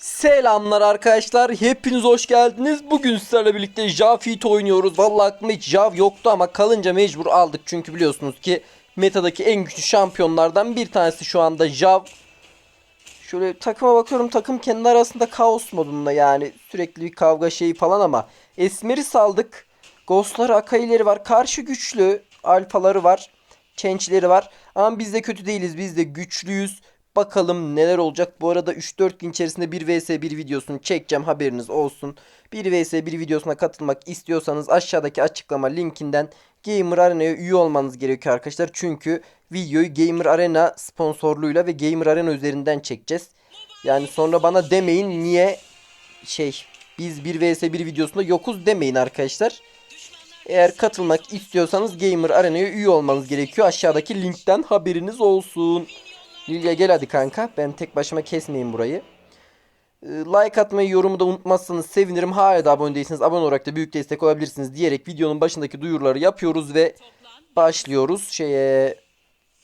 Selamlar arkadaşlar. Hepiniz hoş geldiniz. Bugün sizlerle birlikte Javit oynuyoruz. Vallahi aklımda hiç Jav yoktu ama kalınca mecbur aldık. Çünkü biliyorsunuz ki metadaki en güçlü şampiyonlardan bir tanesi şu anda Jav. Şöyle takıma bakıyorum. Takım kendi arasında kaos modunda yani. Sürekli bir kavga şeyi falan ama. Esmer'i saldık. Ghost'ları, Akai'leri var. Karşı güçlü. Alfaları var. Change'leri var. Ama biz de kötü değiliz. Biz de güçlüyüz. Bakalım neler olacak. Bu arada 3-4 gün içerisinde 1 vs 1 videosunu çekeceğim. Haberiniz olsun. 1 vs 1 videosuna katılmak istiyorsanız aşağıdaki açıklama linkinden Gamer Arena'ya üye olmanız gerekiyor arkadaşlar. Çünkü videoyu Gamer Arena sponsorluğuyla ve Gamer Arena üzerinden çekeceğiz. Yani sonra bana demeyin niye şey biz 1 vs 1 videosunda yokuz demeyin arkadaşlar. Eğer katılmak istiyorsanız Gamer Arena'ya üye olmanız gerekiyor. Aşağıdaki linkten haberiniz olsun. Lilya gel hadi kanka. Ben tek başıma kesmeyeyim burayı. Ee, Like atmayı, yorumu da unutmazsanız sevinirim. Hala da abone değilseniz abone olarak da büyük destek olabilirsiniz diyerek videonun başındaki duyuruları yapıyoruz ve başlıyoruz şeye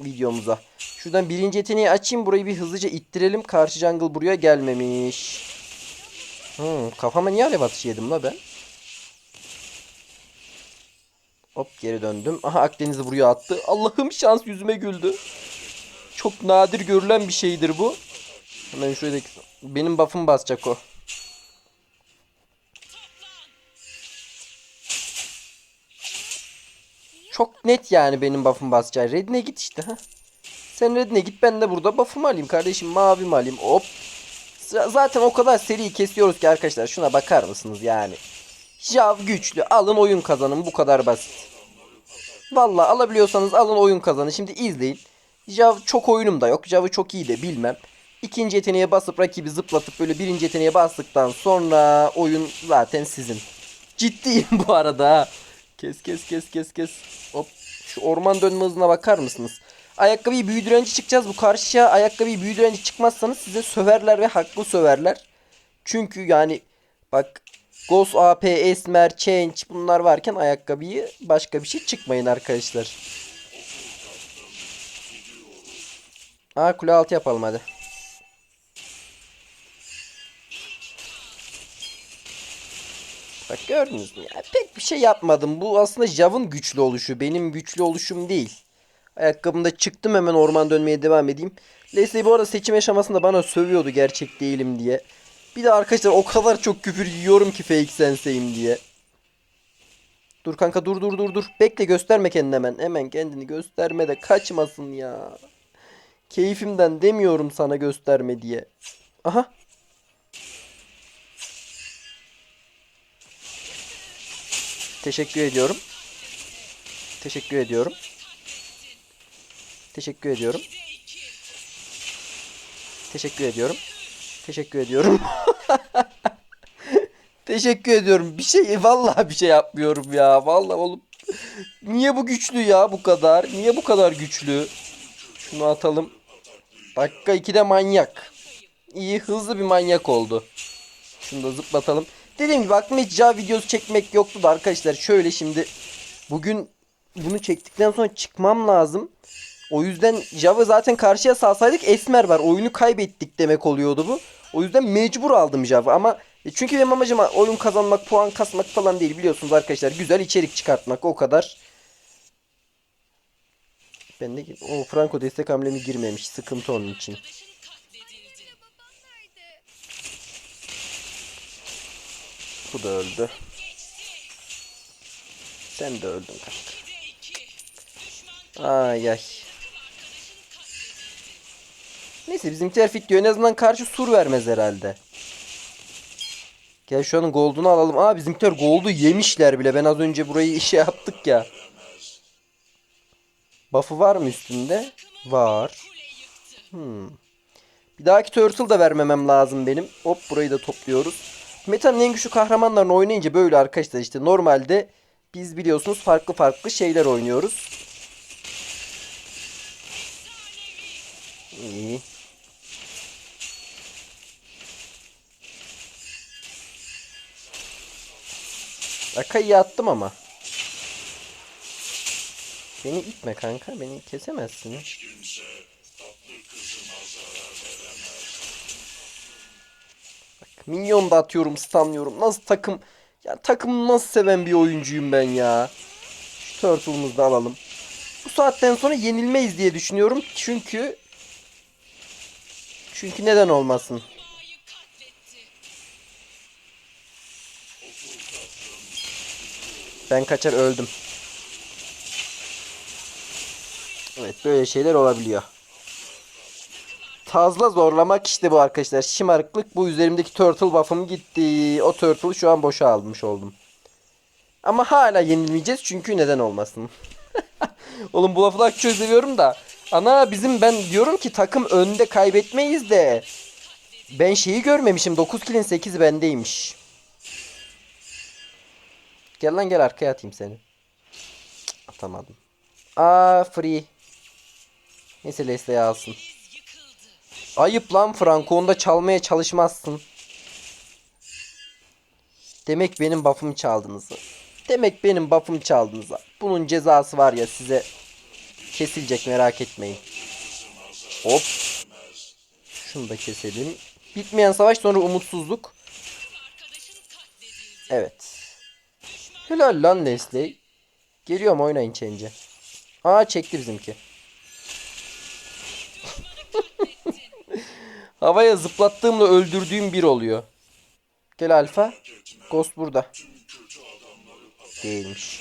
videomuza. Şuradan birinci yeteneği açayım. Burayı bir hızlıca ittirelim. Karşı jungle buraya gelmemiş. Hmm, kafama niye alev atışı yedim la ben? Hop geri döndüm. Aha Akdeniz'i buraya attı. Allah'ım şans yüzüme güldü. Çok nadir görülen bir şeydir bu. Hemen şöyle benim buff'ım basacak o. Çok net yani benim buff'ım basacağı. Red'ine git işte ha. Sen Red'ine git ben de burada buff'ımı alayım kardeşim. Mavimi alayım. Hop. Zaten o kadar seri kesiyoruz ki arkadaşlar. Şuna bakar mısınız yani. Jav güçlü. Alın oyun kazanın. Bu kadar basit. Valla alabiliyorsanız alın oyun kazanın. Şimdi izleyin. Jav çok oyunum da yok. Jav'ı çok iyi de bilmem. İkinci yeteneğe basıp rakibi zıplatıp böyle birinci yeteneğe bastıktan sonra oyun zaten sizin. Ciddiyim bu arada. Kes kes kes kes kes. Hop. Şu orman dönme hızına bakar mısınız? Ayakkabıyı büyü direnci çıkacağız. Bu karşıya ayakkabıyı büyü direnci çıkmazsanız size söverler ve haklı söverler. Çünkü yani bak Ghost AP, Esmer, Change bunlar varken ayakkabıyı başka bir şey çıkmayın arkadaşlar. Aa kule altı yapalım hadi. Bak gördünüz mü ya? Pek bir şey yapmadım. Bu aslında Jav'ın güçlü oluşu. Benim güçlü oluşum değil. Ayakkabımda çıktım hemen orman dönmeye devam edeyim. Leslie bu arada seçim aşamasında bana sövüyordu gerçek değilim diye. Bir de arkadaşlar o kadar çok küfür yiyorum ki fake senseyim diye. Dur kanka dur dur dur dur. Bekle gösterme kendini hemen. Hemen kendini gösterme de kaçmasın ya. Keyfimden demiyorum sana gösterme diye. Aha. Teşekkür ediyorum. Teşekkür ediyorum. Teşekkür ediyorum. Teşekkür ediyorum. Teşekkür ediyorum. Teşekkür ediyorum. Bir şey vallahi bir şey yapmıyorum ya. Vallahi oğlum. Niye bu güçlü ya bu kadar? Niye bu kadar güçlü? Şunu atalım. Dakika 2'de manyak. İyi hızlı bir manyak oldu. Şunu da zıplatalım. Dediğim gibi aklımda hiç Java videosu çekmek yoktu da arkadaşlar şöyle şimdi bugün bunu çektikten sonra çıkmam lazım. O yüzden Java zaten karşıya salsaydık Esmer var. Oyunu kaybettik demek oluyordu bu. O yüzden mecbur aldım Java ama e, çünkü benim amacım oyun kazanmak, puan kasmak falan değil biliyorsunuz arkadaşlar. Güzel içerik çıkartmak o kadar. Ben de o Franco destek hamlemi girmemiş. Sıkıntı onun için. Bu da öldü. Sen de öldün kanka. Ay ay. Neyse bizimkiler fit diyor. En azından karşı sur vermez herhalde. Gel şu an gold'unu alalım. Aa bizimkiler gold'u yemişler bile. Ben az önce burayı işe yaptık ya. Buff'ı var mı üstünde? Var. Hmm. Bir dahaki turtle da vermemem lazım benim. Hop burayı da topluyoruz. Meta'nın en güçlü kahramanlarını oynayınca böyle arkadaşlar işte normalde biz biliyorsunuz farklı farklı şeyler oynuyoruz. İyi. Akai'yi attım ama. Beni itme kanka. Beni kesemezsin. Minyon da atıyorum, stunlıyorum. Nasıl takım ya takım nasıl seven bir oyuncuyum ben ya. Şu turtle'ımızı da alalım. Bu saatten sonra yenilmeyiz diye düşünüyorum. Çünkü çünkü neden olmasın? Ben kaçar öldüm. Evet böyle şeyler olabiliyor. Fazla zorlamak işte bu arkadaşlar. Şımarıklık bu üzerimdeki turtle buff'ım gitti. O turtle'ı şu an boşa almış oldum. Ama hala yenilmeyeceğiz çünkü neden olmasın. Oğlum bu lafı çok seviyorum da. Ana bizim ben diyorum ki takım önde kaybetmeyiz de. Ben şeyi görmemişim. 9 kill'in 8'i bendeymiş. Gel lan gel arkaya atayım seni. Cık, Atamadım. Aa free. Neyse Leslie'yi alsın. Ayıp lan Franco onda çalmaya çalışmazsın. Demek benim buff'ımı çaldınız. Demek benim buff'ımı çaldınız. Bunun cezası var ya size kesilecek merak etmeyin. Hop. Şunu da keselim. Bitmeyen savaş sonra umutsuzluk. Evet. Helal lan Leslie. Geliyorum oynayın change'e. Aa çekti bizimki. Havaya zıplattığımla öldürdüğüm bir oluyor. Gel Alfa. Ghost burada. Değilmiş.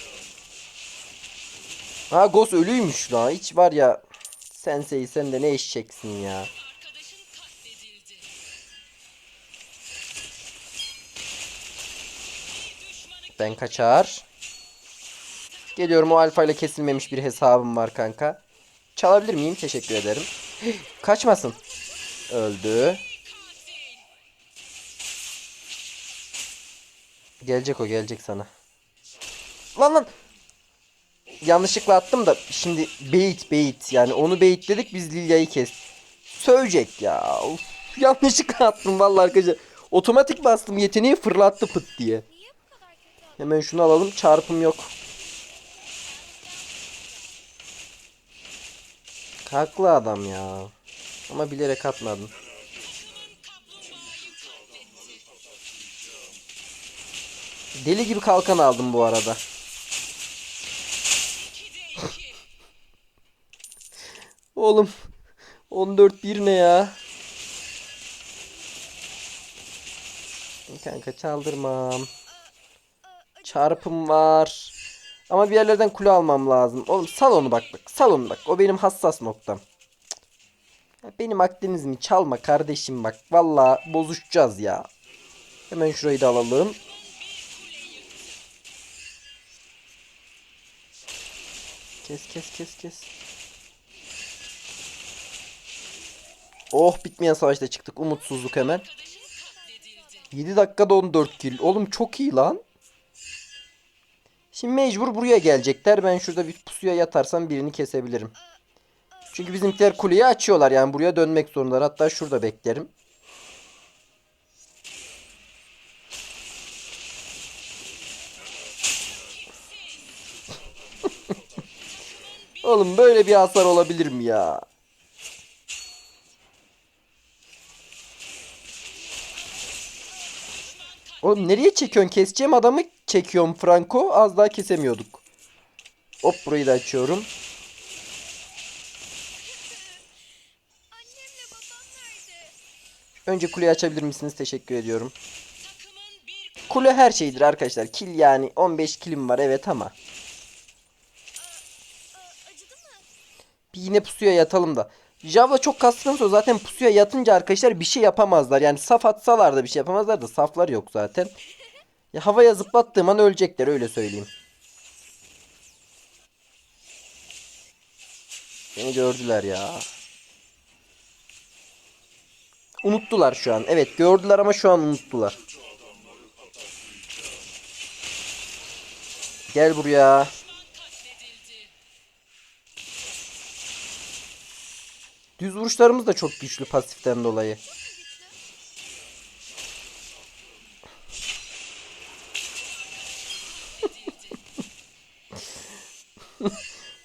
Ha Ghost ölüymüş lan. Hiç var ya. Sensei sen de ne eşeceksin ya. Ben kaçar. Geliyorum o alfa ile kesilmemiş bir hesabım var kanka. Çalabilir miyim? Teşekkür ederim. Kaçmasın. Öldü. Gelecek o gelecek sana. Lan lan. Yanlışlıkla attım da şimdi bait bait yani onu baitledik biz Lilya'yı kes. Sövecek ya. Of, yanlışlıkla attım vallahi arkadaşlar. Otomatik bastım yeteneği fırlattı pıt diye. Hemen şunu alalım çarpım yok. Haklı adam ya. Ama bilerek atmadım. Deli gibi kalkan aldım bu arada. Oğlum 14-1 ne ya? Kanka çaldırmam. Çarpım var. Ama bir yerlerden kule almam lazım. Oğlum sal onu bak bak. Sal onu bak. O benim hassas noktam. Benim Akdeniz'imi çalma kardeşim bak. Valla bozuşacağız ya. Hemen şurayı da alalım. Kes kes kes kes. Oh bitmeyen savaşta çıktık. Umutsuzluk hemen. 7 dakikada 14 kill. Oğlum çok iyi lan. Şimdi mecbur buraya gelecekler. Ben şurada bir pusuya yatarsam birini kesebilirim. Çünkü bizimkiler kuleyi açıyorlar. Yani buraya dönmek zorundalar. Hatta şurada beklerim. Oğlum böyle bir hasar olabilir mi ya? Oğlum nereye çekiyorsun? Keseceğim adamı çekiyorum Franco. Az daha kesemiyorduk. Hop burayı da açıyorum. Önce kuleyi açabilir misiniz? Teşekkür ediyorum. Kule her şeydir arkadaşlar. Kill yani 15 kilim var evet ama. Bir yine pusuya yatalım da. Java çok kastığım sonra zaten pusuya yatınca arkadaşlar bir şey yapamazlar. Yani saf atsalar da bir şey yapamazlar da saflar yok zaten. Ya havaya zıplattığım an ölecekler öyle söyleyeyim. Beni gördüler ya. Unuttular şu an. Evet gördüler ama şu an unuttular. Gel buraya. Düz vuruşlarımız da çok güçlü pasiften dolayı.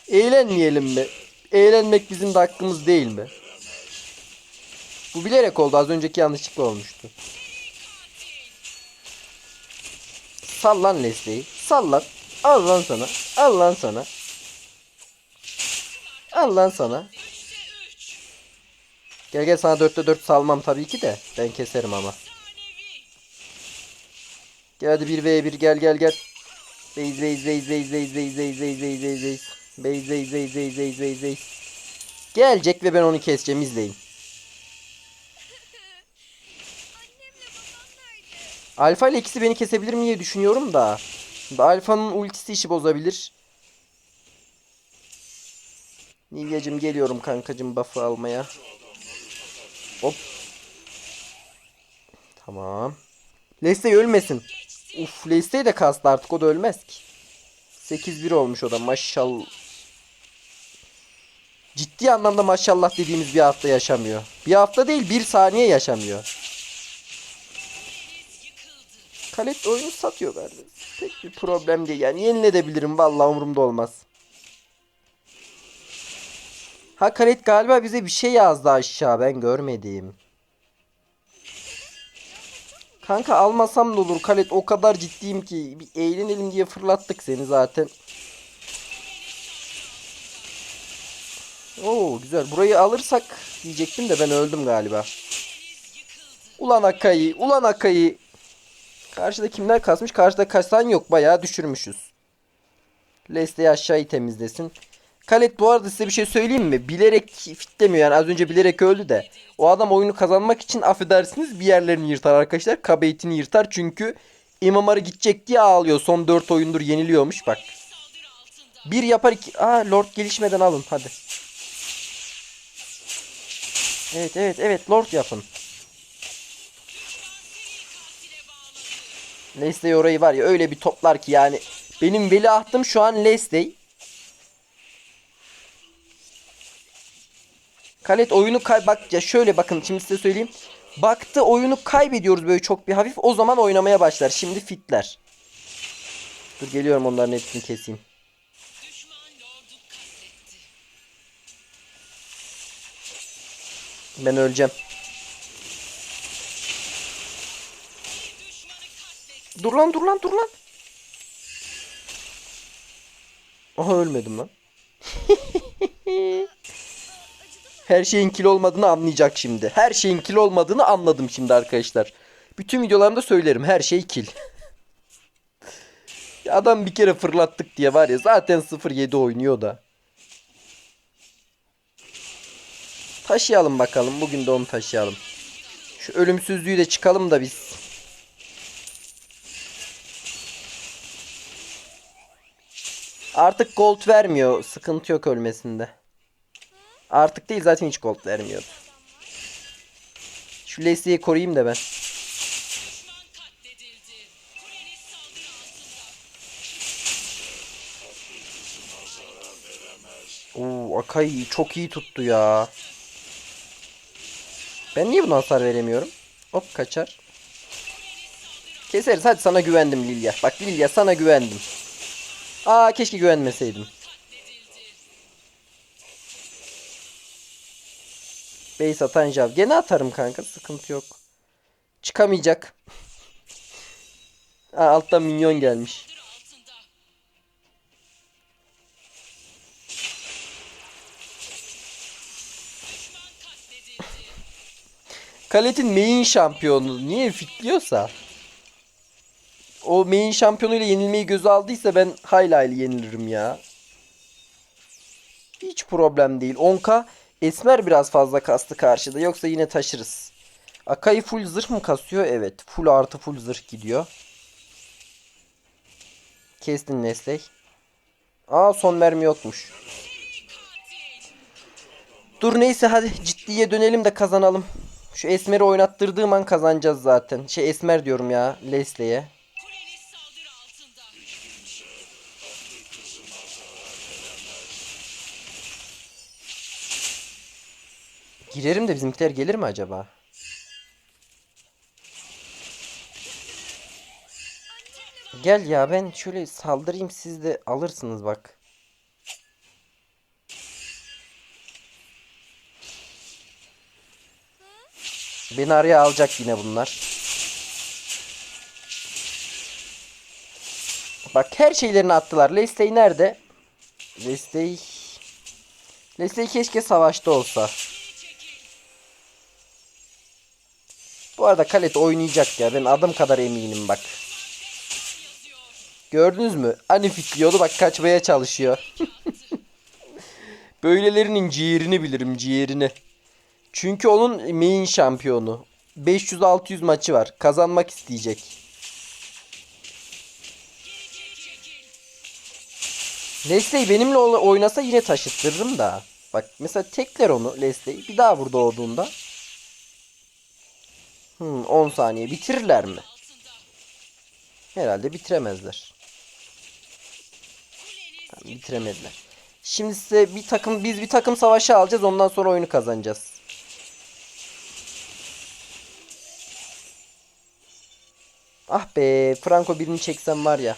Eğlenmeyelim mi? Eğlenmek bizim de hakkımız değil mi? Bu bilerek oldu. Az önceki yanlışlıkla olmuştu. Sal lan Leslie'yi. Sal lan. Al lan sana. Al lan sana. Al lan sana. Gel gel sana 4'te 4 salmam tabii ki de. Ben keserim ama. Gel hadi 1v1 gel gel gel. Base base base base base base base base base base base. Base base base base base base base. Gelecek ve ben onu keseceğim izleyin. Alfa ile ikisi beni kesebilir mi diye düşünüyorum da. Alfa'nın ultisi işi bozabilir. Nilyacım geliyorum kankacım buff'ı almaya. Hop. Tamam. Lestey ölmesin. Uf Lestey de kastı artık o da ölmez ki. 8-1 olmuş o da maşallah. Ciddi anlamda maşallah dediğimiz bir hafta yaşamıyor. Bir hafta değil bir saniye yaşamıyor. Kalet oyunu satıyor bende. Pek bir problem değil. Yani yeniledebilirim. Vallahi umurumda olmaz. Ha Kalet galiba bize bir şey yazdı aşağı. Ben görmedim. Kanka almasam da olur. Kalet o kadar ciddiyim ki. Bir eğlenelim diye fırlattık seni zaten. Oo güzel. Burayı alırsak diyecektim de ben öldüm galiba. Ulan Akai, ulan Akai. Karşıda kimler kasmış? Karşıda kasan yok. Bayağı düşürmüşüz. Leslie aşağıyı temizlesin. Kalet bu arada size bir şey söyleyeyim mi? Bilerek fitlemiyor yani az önce bilerek öldü de. O adam oyunu kazanmak için affedersiniz bir yerlerini yırtar arkadaşlar. Kabeytini yırtar çünkü İmamarı gidecek diye ağlıyor. Son 4 oyundur yeniliyormuş bak. Bir yapar iki... Aa Lord gelişmeden alın hadi. Evet evet evet Lord yapın. Lesley orayı var ya öyle bir toplar ki yani. Benim veliahtım şu an Lesley. Kalet oyunu kay bak ya şöyle bakın şimdi size söyleyeyim. Baktı oyunu kaybediyoruz böyle çok bir hafif. O zaman oynamaya başlar. Şimdi fitler. Dur geliyorum onların hepsini keseyim. Ben öleceğim. Dur lan dur lan dur lan. Aha ölmedim lan. Her şeyin kil olmadığını anlayacak şimdi. Her şeyin kil olmadığını anladım şimdi arkadaşlar. Bütün videolarımda söylerim her şey kil. Adam bir kere fırlattık diye var ya zaten 0-7 oynuyor da. Taşıyalım bakalım. Bugün de onu taşıyalım. Şu ölümsüzlüğü de çıkalım da biz. Artık gold vermiyor. Sıkıntı yok ölmesinde. Artık değil zaten hiç gold vermiyordu. Şu Leslie'yi koruyayım da ben. Oo Akai çok iyi tuttu ya. Ben niye buna hasar veremiyorum? Hop kaçar. Keseriz hadi sana güvendim Lilia. Bak Lilia sana güvendim. Aa keşke güvenmeseydim. Base atan Jav. Gene atarım kanka. Sıkıntı yok. Çıkamayacak. Aa, alttan minyon gelmiş. Kalet'in main şampiyonu niye fitliyorsa o main şampiyonuyla yenilmeyi göze aldıysa ben hayli hayli yenilirim ya. Hiç problem değil. 10k Esmer biraz fazla kastı karşıda. Yoksa yine taşırız. Akai full zırh mı kasıyor? Evet. Full artı full zırh gidiyor. Kestin Nesley. Aa son mermi yokmuş. Dur neyse hadi ciddiye dönelim de kazanalım. Şu Esmer'i oynattırdığım an kazanacağız zaten. Şey Esmer diyorum ya Leslie'ye. Girerim de bizimkiler gelir mi acaba? Gel ya ben şöyle saldırayım siz de alırsınız bak. Beni araya alacak yine bunlar. Bak her şeylerini attılar. Lesley nerede? Lesley... Lesley keşke savaşta olsa. Bu arada Kalet oynayacak ya. Ben adım kadar eminim bak. Gördünüz mü? Hani fitliyordu bak kaçmaya çalışıyor. Böylelerinin ciğerini bilirim ciğerini. Çünkü onun main şampiyonu. 500-600 maçı var. Kazanmak isteyecek. Lesley benimle oynasa yine taşıttırırım da. Bak mesela tekler onu Lesley. Bir daha burada olduğunda. Hmm, 10 saniye bitirirler mi? Herhalde bitiremezler. Tamam, bitiremediler. Şimdi size bir takım biz bir takım savaşı alacağız ondan sonra oyunu kazanacağız. Ah be Franco birini çeksem var ya.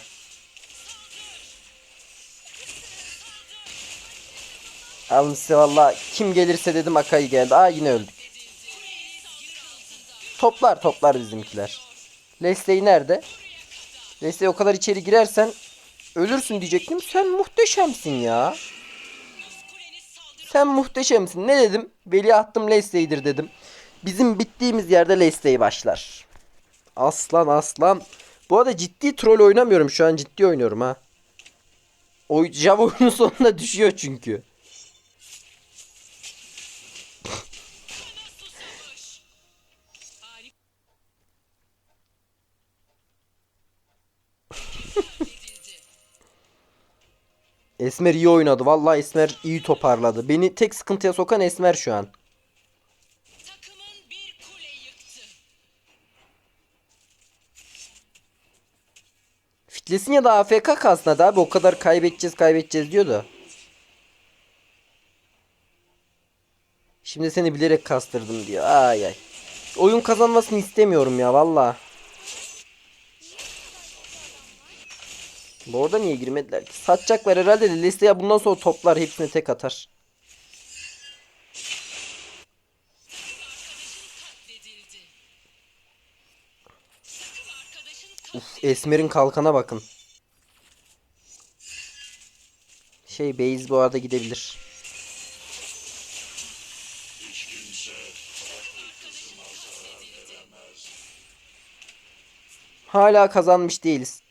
Alın size valla kim gelirse dedim Akai geldi. Aa yine öldük. Toplar toplar bizimkiler. Lesley nerede? Lesley o kadar içeri girersen ölürsün diyecektim. Sen muhteşemsin ya. Sen muhteşemsin. Ne dedim? Veliahtım Lesley'dir dedim. Bizim bittiğimiz yerde Lesley başlar. Aslan aslan. Bu arada ciddi troll oynamıyorum. Şu an ciddi oynuyorum ha. O Jav oyunun sonunda düşüyor çünkü. Esmer iyi oynadı. Vallahi Esmer iyi toparladı. Beni tek sıkıntıya sokan Esmer şu an. Fitlesin ya da AFK kalsın abi. O kadar kaybedeceğiz kaybedeceğiz diyordu. Şimdi seni bilerek kastırdım diyor. Ay ay. Oyun kazanmasını istemiyorum ya valla. Bu arada niye girmediler ki? Satacaklar herhalde de listeye bundan sonra toplar hepsine tek atar. Uf, Esmer'in kalkana bakın. Şey base bu arada gidebilir. Hala kazanmış değiliz.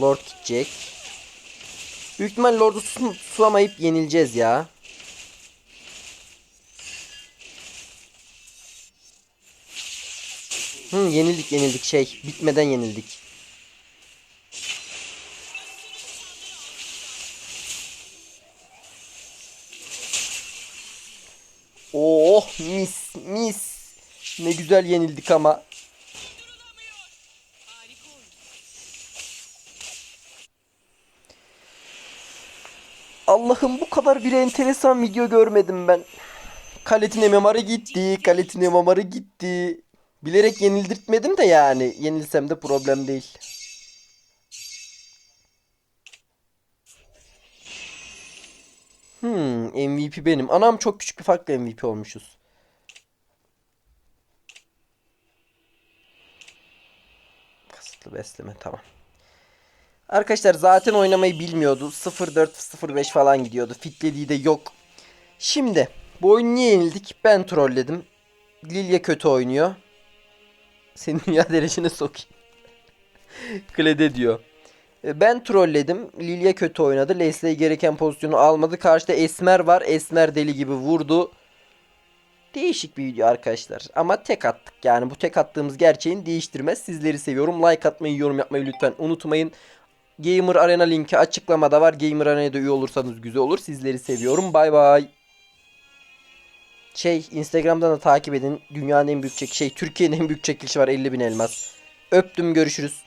Lord gidecek. Büyük ihtimal Lord'u su- sulamayıp yenileceğiz ya. Hı, yenildik yenildik şey. Bitmeden yenildik. Oh mis mis. Ne güzel yenildik ama. Allah'ım bu kadar bir enteresan video görmedim ben. Kaletine memarı gitti. Kaletine memarı gitti. Bilerek yenildirtmedim de yani. Yenilsem de problem değil. Hmm, MVP benim. Anam çok küçük bir farkla MVP olmuşuz. Kasıtlı besleme tamam. Arkadaşlar zaten oynamayı bilmiyordu. 0-4-0-5 falan gidiyordu. Fitlediği de yok. Şimdi bu oyunu niye yenildik? Ben trolledim. Lilia kötü oynuyor. Senin dünya derecene sokayım. Klede diyor. E, Ben trolledim. Lilia kötü oynadı. Leslie gereken pozisyonu almadı. Karşıda Esmer var. Esmer deli gibi vurdu. Değişik bir video arkadaşlar. Ama tek attık. Yani bu tek attığımız gerçeğini değiştirmez. Sizleri seviyorum. Like atmayı, yorum yapmayı lütfen unutmayın. Gamer Arena linki açıklamada var. Gamer Arena'ya da üye olursanız güzel olur. Sizleri seviyorum. Bay bay. Şey Instagram'dan da takip edin. Dünyanın en büyük çek şey Türkiye'nin en büyük çekilişi var 50 bin elmas. Öptüm görüşürüz.